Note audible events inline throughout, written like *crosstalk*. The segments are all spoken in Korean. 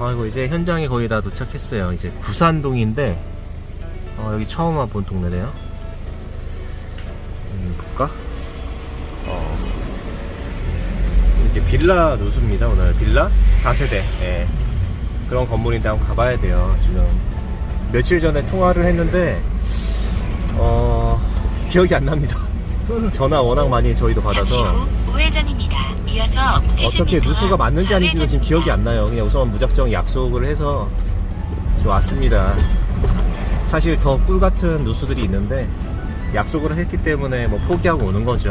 아이고 이제 현장에 거의 다 도착했어요. 이제 구산동인데 어, 여기 처음 와본 동네네요. 음, 볼까? 어, 이제 빌라 누수입니다. 오늘 빌라 4세대. 예. 그런 건물인데 한번 가봐야 돼요. 지금 며칠 전에 통화를 했는데 어, 기억이 안 납니다. 전화 워낙 많이 저희도 잠시 받아서. 후 우회전입니다. 이어서 어떻게 70m 누수가 맞는지 아닌지도 지금. 기억이 안 나요. 그냥 우선 무작정 약속을 해서 지금 왔습니다. 사실 더 꿀 같은 누수들이 있는데 약속을 했기 때문에 뭐 포기하고 오는 거죠.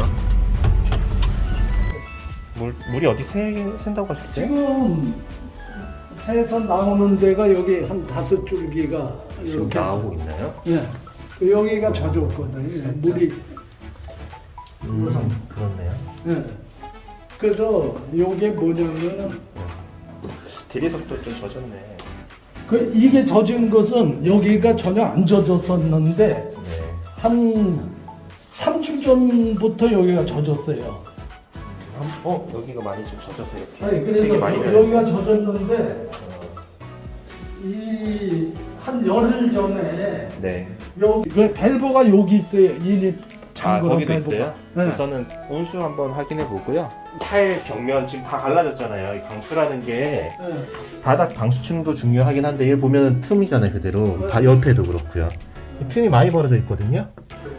물 물이 어디 새, 샌다고 하셨어요? 지금 해서 나오는 데가 여기 한 다섯 줄기가 지금 이렇게 나오고 있나요? 예. 여기가 젖었거든요. 물이 음, 그렇네요. 예. 그래서 요게 뭐냐면 대리석도 좀 젖었네. 그 이게 젖은 것은 여기가 전혀 안 젖었었는데 네. 한 3주 전부터 여기가 젖었어요. 한- 어 여기가 많이 좀 젖어서 이렇게 아니 그래서 색이 많이 여- 여기가 젖었는데 이 한 열흘 전에 네. 여기 그 밸브가 여기 있어요. 이립 아 잠그는 거기도. 있어요? 네. 우선은 온수 한번 확인해 보고요. 타일 벽면 지금 다 갈라졌잖아요. 이 방수라는 게 네. 바닥 방수층도 중요하긴 한데 여기 보면은 틈이잖아요 그대로. 다 옆에도 그렇고요. 이 틈이 많이 벌어져 있거든요.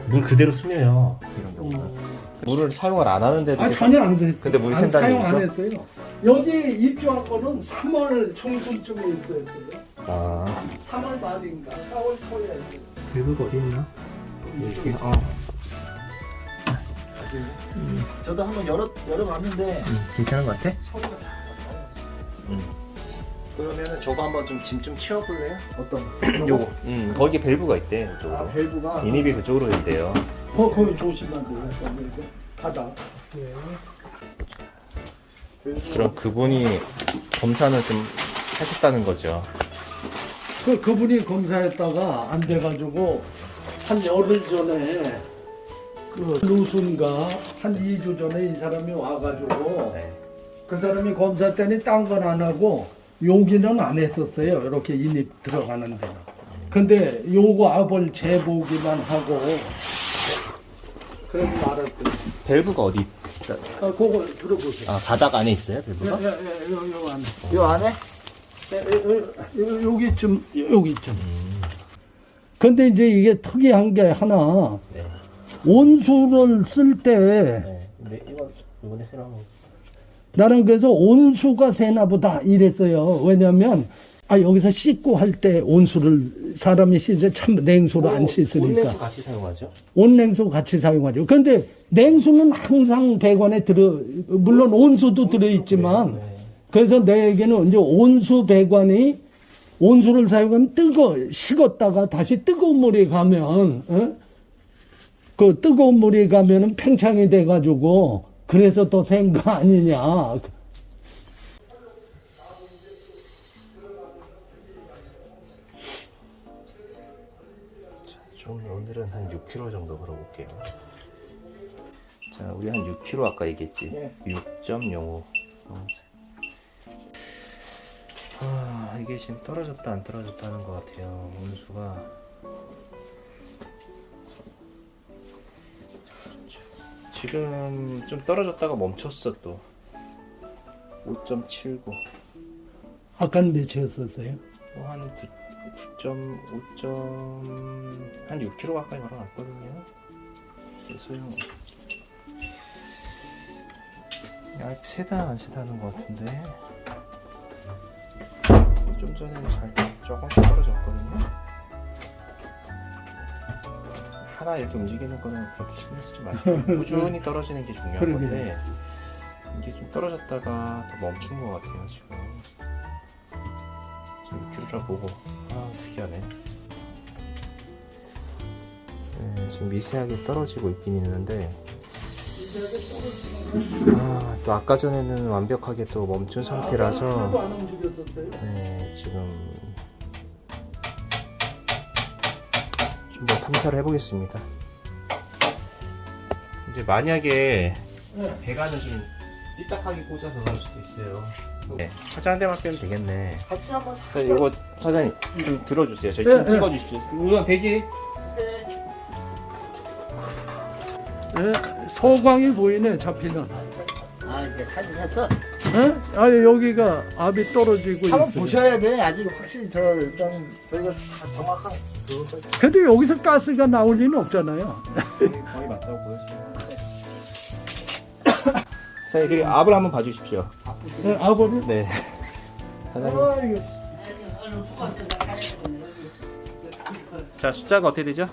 물 그대로 스며요. 이런 경우는. 물을 사용을 안 하는데도 아 계속- 전혀 안 됐어요. 근데 물이 안 샌다는 사용 안 얘기죠? 했어요. 여기 입주한 거는 3월 중순쯤에 입주했어요. 아 3월 말인가 4월 초에. 밸브가 어디 있나? 여기 어. 저도 한번 열어 열어봤는데 음, 괜찮은 것 같아? 소리가 잘 음. 그러면은 저거 한번 좀 짐 좀 치워볼래요? 어떤 *clears throat* 요거. 음 거기 밸브가 있대 아 이쪽으로. 밸브가 인입이 그쪽으로 있대요. 거 거기 조심하세요. 거기 바다. 그럼 그분이 검사는 좀 하셨다는 거죠. 그 그분이 검사했다가 안 돼가지고 한 열흘 전에 그 루순가 한 2주 전에 이 사람이 와가지고 네. 그 사람이 검사 때는 딴 건 안 하고 여기는 안 했었어요. 이렇게 인입 들어가는 데는. 근데 요거 압을 재보기만 하고 그래서 말았더니 밸브가 어디 있다? 아, 그거 들어보세요. 아 바닥 안에 있어요, 예, 밸브가? 예, 예, 요, 요 안에. 요 안에 예, 예, 요, 여기쯤, 여기쯤. 근데 이제 이게 특이한 게 하나, 네. 온수를 쓸 때, 네. 근데 이거 이번에 새로. 나는 그래서 온수가 세나 보다 이랬어요. 왜냐면, 아, 여기서 씻고 할 때 온수를, 사람이 씻을 참 냉수로 안 씻으니까. 온냉수 같이 사용하죠? 온냉수 같이 사용하죠. 근데 냉수는 항상 배관에 들어, 물론 온수도 들어 있지만, 네. 그래서 내게는 이제 온수 배관이 온수를 사용하면 뜨거 식었다가 다시 뜨거운 물이 가면 어? 그 뜨거운 물이 가면은 팽창이 돼 가지고 그래서 더 센 거 아니냐 좀 오늘은 한 6kg 정도 걸어볼게요. 자, 우리 한 6kg 아까 얘기했지? 예. 6.05. 아, 이게 지금 떨어졌다 안 떨어졌다 하는 것 같아요. 온수가. 지금 좀 떨어졌다가 멈췄어 또. 5.79. 아까는 몇이었었어요? 한 9, 9.5 점 한 6kg 가까이 걸어놨거든요. 소용. 야 세다 안 세다는 것 같은데. 좀 전에는 잘 조금씩 떨어졌거든요. 하나 이렇게 움직이는 거는 그렇게 신경 쓰지 마시고 *laughs* 꾸준히 떨어지는 게 중요한 그러게. 건데 이게 좀 떨어졌다가 또 멈춘 것 같아요 지금. 지금 6kg라 보고 아 특이하네. 네, 지금 미세하게 떨어지고 있긴 있는데 아, 또 아까 전에는 완벽하게 또 멈춘 상태라서 안 움직였었어요? 네, 지금 좀더 탐사를 해보겠습니다. 이제 만약에 네. 배관을 좀 삐딱하게 꽂아서 그럴 수도 있어요. 네, 화장 한 대만 빼면 되겠네. 같이 한번 자, 살짝 이거 사장님 좀 들어주세요. 저희 네, 좀 네. 찍어주십시오. 우선 대기. 예, 소광이 보이네 잡히는. 아 이제 사진 했어 예? 아 여기가 압이 떨어지고 한번 있어요. 보셔야 돼 아직 확실히 저 일단 저희가 다 정확한 그거 근데 여기서 가스가 나올 리는 없잖아요. 거의 맞다고 보여주세요. *coughs* 사장님 그리고 압을 한번 봐주십시오. 예, 압을. 네. 사장님. 아이고. 자 숫자가 어떻게 되죠?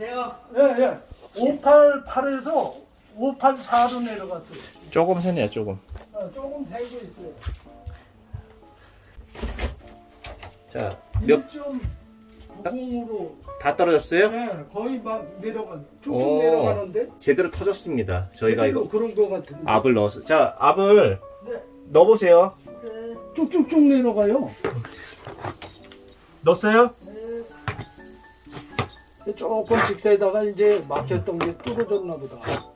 예, 예. 588에서 584로 내려갔어요. 조금 세네요, 조금. 세고 있어요. 자, 몇, 1.90으로 다 떨어졌어요? 네, 거의 막 내려가 쭉쭉 오. 내려가는데 제대로 터졌습니다. 저희가 이거 그런 거 같은데 압을 넣어서. 자, 압을 네. 넣어보세요. 쭉쭉쭉 내려가요. 넣었어요? 조금씩 세다가 이제 막혔던 게 뚫어졌나 보다.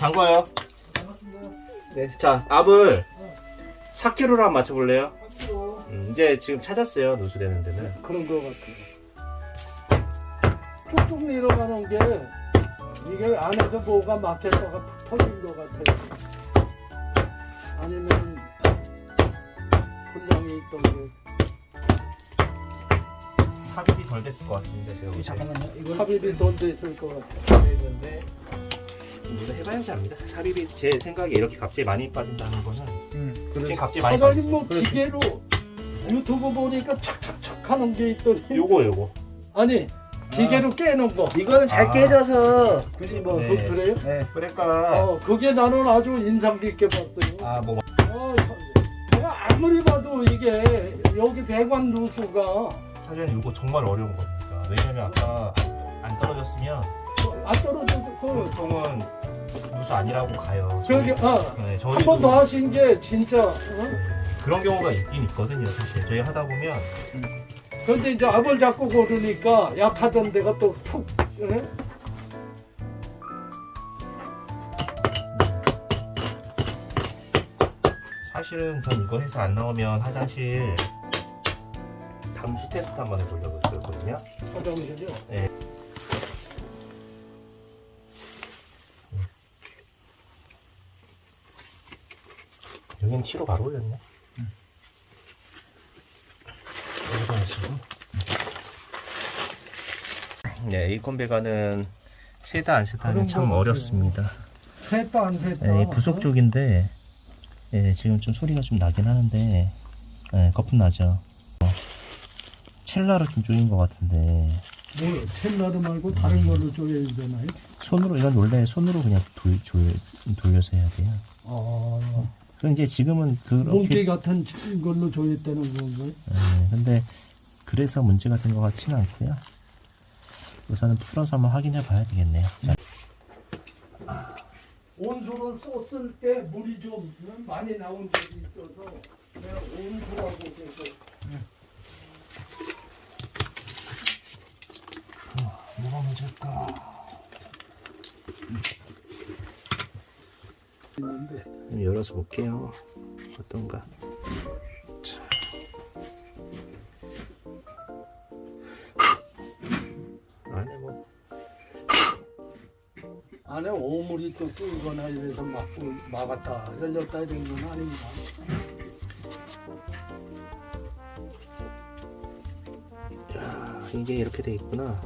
잠궈요. 네. 자, 압을 4kg로 한번 맞춰볼래요? 3kg 음, 이제 지금 찾았어요, 누수되는 데는. 그런 거 같아요. 쭉쭉 내려가는 게 이게 안에서 뭐가 막혔다가 푹 터진 것 같아요. 아니면 분량이 있던 게 삽입이 덜 됐을 것 같습니다, 제가. 잠깐만요 이거 삽입이 덜 됐을 것 같아요. 누가 해봐야지 압니다. 삽입이 제 생각에 이렇게 갑자기 많이 빠진다는 거는 지금 갑자기 많이 빠져. 사장님 뭐 기계로 유튜브 보니까 착착착 하는 게 있더니 요거 요거. 아니 기계로 깨는 거 이거는 잘 아. 깨져서 굳이 뭐 네. 그, 그래요? 네. 그러니까 어 그게 나는 아주 인상 깊게 봤어요 아뭐 어, 내가 아무리 봐도 이게 여기 배관 누수가 사실 이거 정말 어려운 겁니다. 왜냐면 아까 안 떨어졌으면 안 떨어져도 그 보통은 누수 아니라고 가요. 저기 어, 네, 저희 한 번 더 하신 게 진짜 어? 그런 경우가 있긴 있거든요. 사실 저희 하다 보면 근데 이제 압을 잡고 고르니까 약하던 데가 또푹 예? 사실은 전 이거 해서 안 나오면 화장실 담수 테스트 한번 해보려고 그랬거든요. 화장실이요 여 기는 치로 바로 올렸네. 네, 에이콘 배관은 세다 안 세다는 참. 어렵습니다. 셋다 안 셋다 네, 부속 쪽인데 예, 지금 좀 소리가 좀 나긴 하는데 예, 거품 나죠. 어, 첼라로 좀 조인 것 같은데 뭐 텔라르 말고 다른 걸로 줘야 되나요? 손으로 이건 원래 손으로 그냥 돌, 돌, 돌려서 해야 돼요. 아 그럼 이제 지금은 그렇게 같은 걸로 되는 건가요? 예, 근데 그래서 문제가 된 것 같지는 않고요. 우선은 풀어서 한번 확인해 봐야 되겠네요. 자, 온수를 썼을 때 물이 좀 많이 나온 적이 있어서 내가 온수라고 해서 뭐가 문제일까? 있는데 좀 열어서 볼게요. 어떤가? 자. 안에 뭐 안에 오물이 또 뜨거나 이래서 막고 막았다 열렸다 이런 건 아닙니다. 야, 이게 이렇게 돼 있구나.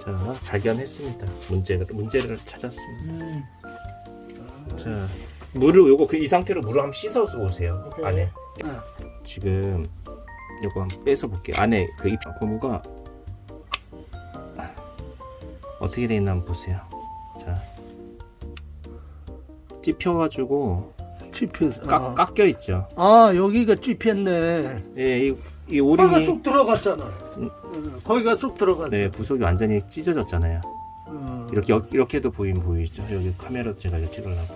자, 발견했습니다. 문제를 문제를 찾았습니다. 음, 자, 물을 요거 그 이 상태로 물을 한번 씻어서 오세요. 오케이. 안에 아, 지금 요거 한번 빼서 볼게요. 안에 그입 고무가 어떻게 돼 있나 한번 보세요. 자, 찝혀가지고 찝혔어. 깎, 깎여 있죠. 아 여기가 찝혔네. 예, 이, 이 거기가 오링이 쑥 들어갔잖아. 음. 응, 거기가 쑥 들어갔네. 네 부속이 완전히 찢어졌잖아요. 어, 이렇게 여- 이렇게도 보이면 보이죠. 여기 카메라 제가 이제 찍으려고.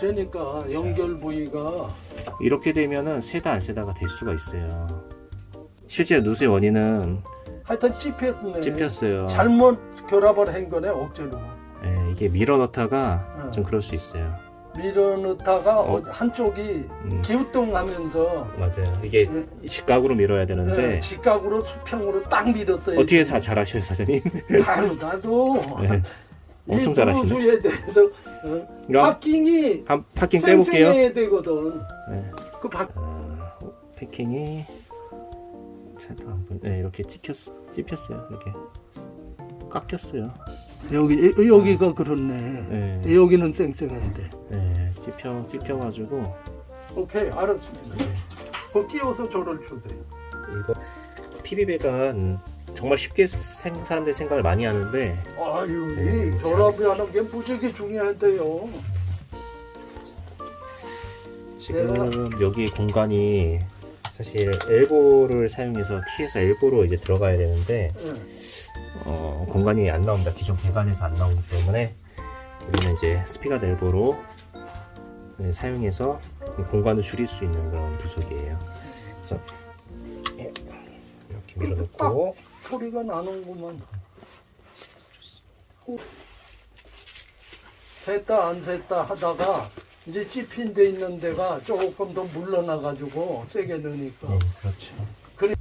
그러니까 연결 부위가 이렇게 되면은 세다 안 세다가 될 수가 있어요. 실제 누수의 원인은 하여튼 찝혔네. 찝혔어요. 잘못 결합을 한 거네 억지로. 예, 이게 밀어 넣다가 어. 좀 그럴 수 있어요. 밀어 넣다가 어. 어, 한쪽이 음. 기우뚱하면서 맞아요. 이게 네. 직각으로 밀어야 되는데 네, 직각으로 수평으로 딱 밀었어요. 어떻게 사 잘하셔요, 사장님? 바로 나도 네. 엄청 이 잘하시네. 도로수에 대해서 어, 그럼 파킹이 한 파킹 떼볼게요. 쌩쌩해야 되거든. 네. 그 바... 아, 패킹이 차도 한 번, 네, 이렇게 찍혔, 찝혔어요. 이렇게 깎였어요. 여기 여기가 그렇네. 네, 여기는 쌩쌩한데. 네, 찝혀, 찝혀가지고 오케이 알았습니다. 그 끼워서 저를 주세요. 이거 TV 배관 정말 쉽게 생, 사람들이 생각을 많이 하는데 아유 네, 이 결합이 하는 게 무지하게 중요한데요. 지금 여기 공간이 사실 엘보를 사용해서 T에서 엘보로 이제 들어가야 되는데 네. 어, 공간이 안 나옵니다. 기존 배관에서 안 나오기 때문에 우리는 이제 스피가 엘보로 네, 사용해서 공간을 줄일 수 있는 그런 부속이에요. 그래서 예, 이렇게 밀어넣고 소리가 나는구만. 샜다 안 샜다 하다가 이제 찝힌 데 있는 데가 조금 더 물러나 가지고 세게 넣으니까 네, 그렇죠. 그래.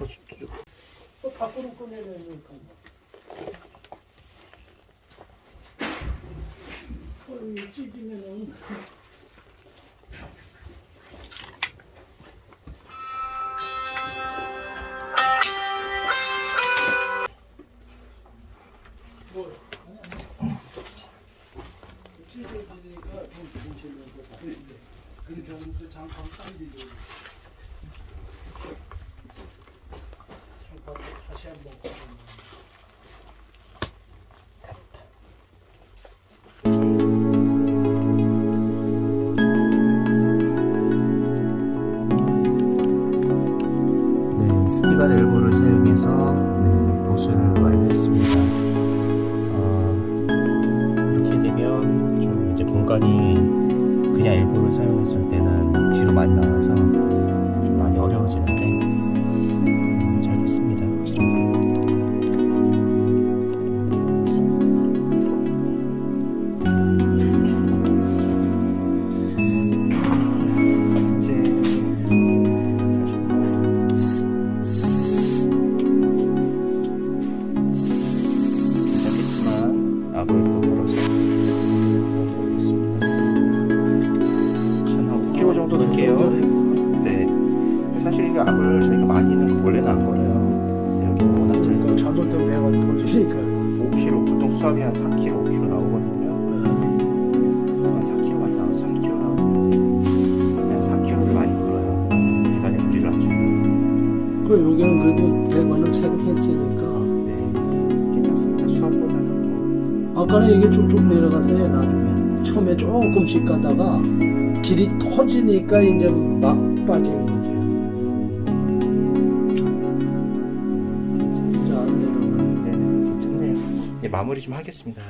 어, 또 밖으로 꺼내내니까 어이 찝히면은 네, 스피가 엘보를 사용해서 네, 보수를 완료했습니다. 어, 이렇게 되면 좀 이제 공간이 그냥 엘보를 사용했을 때는 많이 나와서 좀 많이 어려워지는데 그 여기는 그래도 배관을 새로 했으니까 네. 괜찮습니다. 수압보다는 뭐. 아까는 이게 쭉쭉 내려갔어요 나중에 처음에 조금씩 가다가 길이 터지니까 이제 막안 내려가 네, 괜찮네요. 이제 마무리 좀 하겠습니다.